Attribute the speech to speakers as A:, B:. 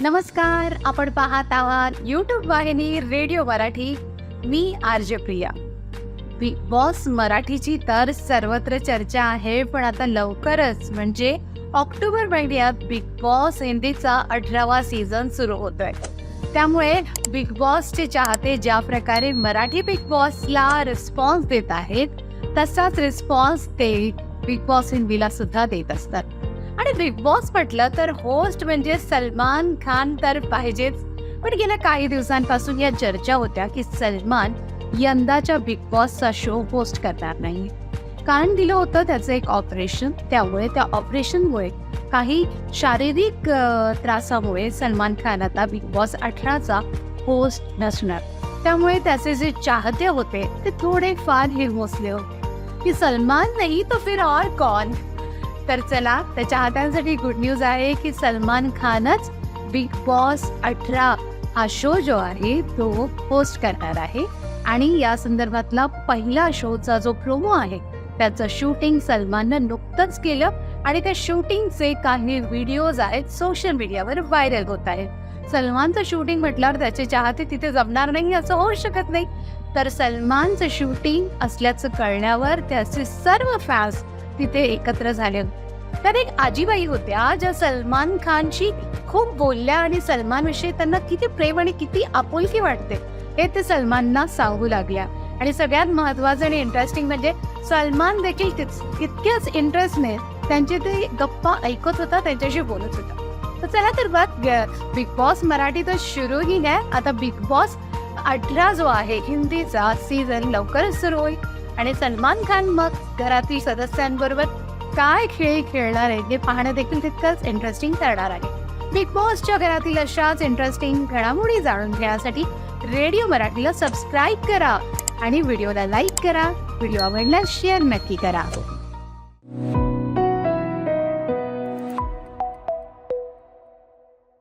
A: नमस्कार आपण पाहत आहात युट्यूब वाहिनी रेडिओ मराठी. मी आर्ज प्रिया. बिग बॉस मराठीची तर सर्वत्र चर्चा आहे पण आता लवकरच म्हणजे ऑक्टोबर महिन्यात बिग बॉस हिंदीचा अठरावा सीझन सुरू होतोय. त्यामुळे बिग बॉसचे चाहते ज्या प्रकारे मराठी बिग बॉसला रिस्पॉन्स देत आहेत तसाच रिस्पॉन्स ते बिग बॉस हिंदीला सुद्धा देत असतात. आणि बिग बॉस म्हटलं तर होस्ट म्हणजे सलमान खान तर पाहिजेच. पण गेल्या काही दिवसांपासून या चर्चा होत्या की सलमान यंदाच्या बिग बॉसचा शो होस्ट करणार नाही. कारण दिलं होतं त्याचं एक ऑपरेशन त्यामुळे त्या ऑपरेशनमुळे काही शारीरिक त्रासामुळे सलमान खान आता बिग बॉस अठराचा होस्ट नसणार. त्यामुळे त्याचे जे चाहते होते ते थोडे फार हिरमोसले होते. की सलमान नाही तो फिर और कौन? तर चला त्या हातांसाठी गुड न्यूज आहे की सलमान खानच बिग बॉस अठरा हा शो जो आहे तो होस्ट करणार आहे. आणि या संदर्भातला पहिला शोचा जो प्रोमो आहे त्याचं शूटिंग सलमाननं नुकतंच केलं आणि त्या शूटिंगचे काही व्हिडिओज आहेत सोशल मीडियावर व्हायरल होत आहेत. सलमानचं शूटिंग म्हटल्यावर त्याचे चाहते तिथे जमणार नाही असं होऊ शकत नाही. तर सलमानचं शूटिंग असल्याचं कळण्यावर त्याचे सर्व फॅन्स तिथे एकत्र झाले. तर एक आजीबाई होत्या ज्या सलमान खानशी खूप बोलल्या आणि सलमान विषयी त्यांना किती प्रेम आणि किती आपुलकी वाटते हे ते सलमानना सांगू लागल्या. आणि सगळ्यात महत्वाचं आणि इंटरेस्टिंग म्हणजे सलमान देखील तितक्याच इंटरेस्टने त्यांचे ते गप्पा ऐकत होता त्यांच्याशी बोलत होता. तर चला तर बघ बिग बॉस मराठी तर सुरूही नाही आता बिग बॉस अठरा जो आहे हिंदीचा सीझन लवकरच सुरू होईल. आणि सलमान खान मग घरातील सदस्यांबरोबर काय खेळ खेळणार आहे हे पाहणं देखील तितकंच इंटरेस्टिंग करणार आहे. बिग बॉसच्या घरातील अशाच इंटरेस्टिंग घडामोडी जाणून घेण्यासाठी रेडिओ मराठीला सबस्क्राईब करा आणि व्हिडिओला लाईक करा. व्हिडिओ आवडल्यास शेअर नक्की करा.